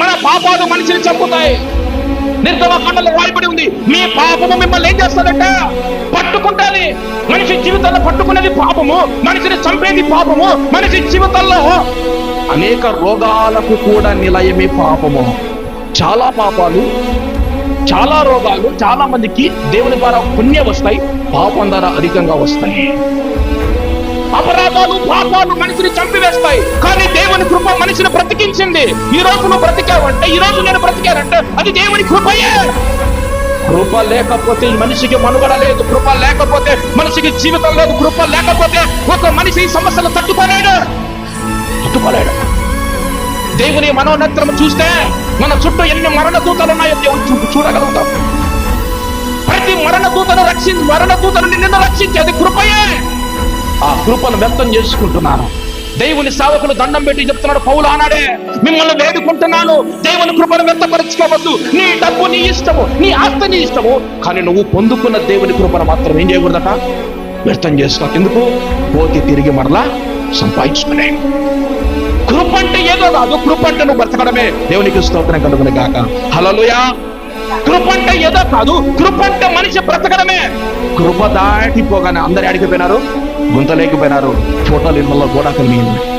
మన పాపాలు మనిషిని చంపుతాయి. నిర్గమకాండలో రాయబడి ఉంది. మీ పాపము మిమ్మల్ని ఏం చేస్తారంట పట్టుకుంటాలి మనిషి జీవితంలో పట్టుకునేది పాపము మనిషిని చంపేది పాపము మనిషి జీవితంలో అనేక రోగాలకు కూడా నిలయమే పాపము. చాలా పాపాలు చాలా రోగాలు చాలా మందికి దేవుని ద్వారా పుణ్య వస్తాయి పాపం ద్వారా అధికంగా వస్తాయి. అపరాధాలు పాపాలు మనిషిని చంపివేస్తాయి. కానీ మనిషిని బ్రతికించింది. ఈ రోజు నువ్వు బ్రతికావంటే ఈ రోజు నేను బ్రతికానంటే అది దేవుని కృపయే. కృప లేకపోతే ఈ మనిషికి మనుగడ లేదు కృప లేకపోతే మనిషికి జీవితం లేదు కృప లేకపోతే ఒక మనిషి ఈ సమస్యలు తట్టుకోలేడు. తట్టుకోలేడు. దేవుని మనోనేత్రం చూస్తే మన చుట్టూ ఎన్ని మరణ దూతలు ఉన్నాయో దేవుని చుట్టూ చూడగలుగుతాం. ప్రతి మరణ దూతను రక్షించి మరణ దూతను నిన్ను రక్షించేది కృపయే. ఆ కృపను వ్యక్తం చేసుకుంటున్నాను. దేవుని సేవకులు దండం పెట్టి చెప్తున్నాడు పౌలు ఆనాడే మిమ్మల్ని వేడుకుంటున్నాను. దేవుని కృపను వ్యక్తపరచుకోవద్దు. నీ డబ్బు నీ ఇష్టము నీ ఆస్తి నీ ఇష్టము. కానీ నువ్వు పొందుకున్న దేవుని కృపను మాత్రం ఏం చేయకూడదట? వ్యర్థం చేసుకో ఎందుకు? పోతి తిరిగి మరలా సంపాదించుకునే. కృప అంటే ఏదో కాదు. కృప అంటే నువ్వు బ్రతకడమే. దేవునికి స్తోత్రం కలుగును గాక. హలలుయా కృప అంటే ఏదో కాదు. కృప అంటే మనిషి బ్రతకడమే. కృప దాటిపోగానే అందరు అడిగిపోయినారు గుంతలేకపోయినారు ఫోటోలు ఇళ్ళలో గోడ కలిగింది